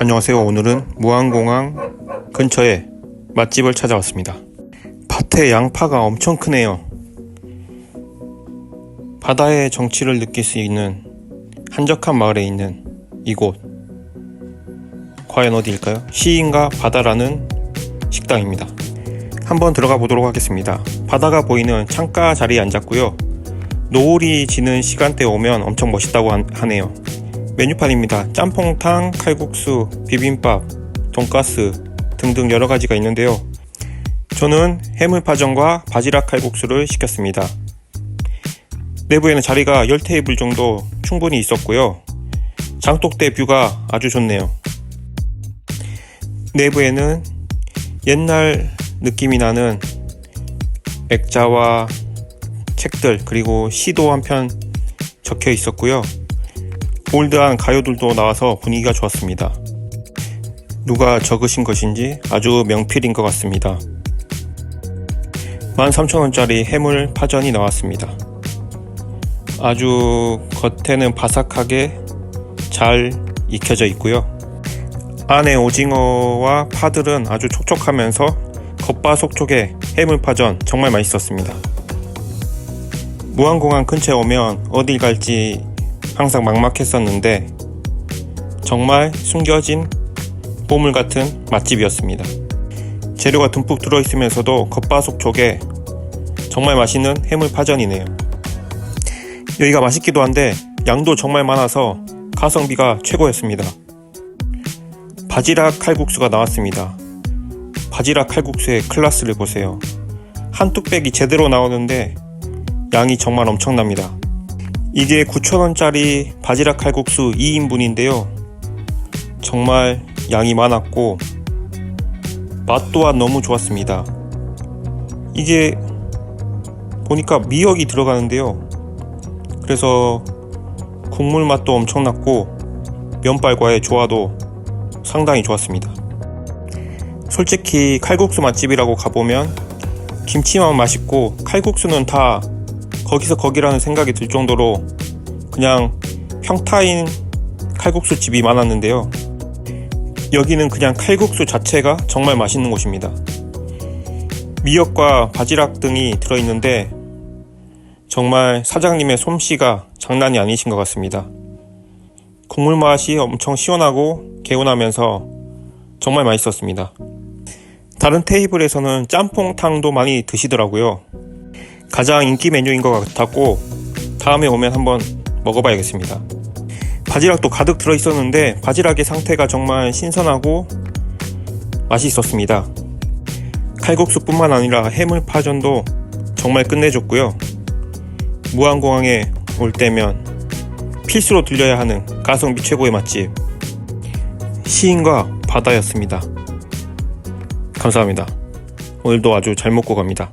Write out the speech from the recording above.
안녕하세요. 오늘은 무안공항 근처에 맛집을 찾아왔습니다. 밭에 양파가 엄청 크네요. 바다의 정취를 느낄 수 있는 한적한 마을에 있는 이곳. 과연 어디일까요? 시인과 바다라는 식당입니다. 한번 들어가 보도록 하겠습니다. 바다가 보이는 창가 자리에 앉았고요. 노을이 지는 시간대에 오면 엄청 멋있다고 한- 하네요. 메뉴판입니다. 짬뽕탕, 칼국수, 비빔밥, 돈가스 등등 여러 가지가 있는데요. 저는 해물파전과 바지락 칼국수를 시켰습니다. 내부에는 자리가 10테이블 정도 충분히 있었고요. 장독대 뷰가 아주 좋네요. 내부에는 옛날 느낌이 나는 액자와 책들 그리고 시도 한 편 적혀 있었고요. 올드한 가요들도 나와서 분위기가 좋았습니다. 누가 적으신 것인지 아주 명필인 것 같습니다. 13,000원짜리 해물 파전이 나왔습니다. 아주 겉에는 바삭하게 잘 익혀져 있고요. 안에 오징어와 파들은 아주 촉촉하면서 겉바속촉의 해물파전 정말 맛있었습니다. 무안공항 근처에 오면 어딜 갈지 항상 막막했었는데 정말 숨겨진 보물 같은 맛집이었습니다. 재료가 듬뿍 들어있으면서도 겉바속촉에 정말 맛있는 해물 파전이네요. 여기가 맛있기도 한데 양도 정말 많아서 가성비가 최고였습니다. 바지락 칼국수가 나왔습니다. 바지락 칼국수의 클라스를 보세요. 한 뚝배기 제대로 나오는데 양이 정말 엄청납니다. 이게 9,000원짜리 바지락 칼국수 2인분인데요. 정말 양이 많았고 맛 또한 너무 좋았습니다. 이게 보니까 미역이 들어가는데요. 그래서 국물 맛도 엄청났고 면발과의 조화도 상당히 좋았습니다. 솔직히 칼국수 맛집이라고 가보면 김치만 맛있고 칼국수는 다 거기서 거기라는 생각이 들 정도로 그냥 평타인 칼국수 집이 많았는데요. 여기는 그냥 칼국수 자체가 정말 맛있는 곳입니다. 미역과 바지락 등이 들어있는데 정말 사장님의 솜씨가 장난이 아니신 것 같습니다. 국물 맛이 엄청 시원하고 개운하면서 정말 맛있었습니다. 다른 테이블에서는 짬뽕탕도 많이 드시더라고요. 가장 인기 메뉴인 것 같았고 다음에 오면 한번 먹어봐야겠습니다. 바지락도 가득 들어 있었는데 바지락의 상태가 정말 신선하고 맛있었습니다. 칼국수뿐만 아니라 해물파전도 정말 끝내줬고요. 무안공항에 올 때면 필수로 들려야 하는 가성비 최고의 맛집 시인과 바다였습니다. 감사합니다. 오늘도 아주 잘 먹고 갑니다.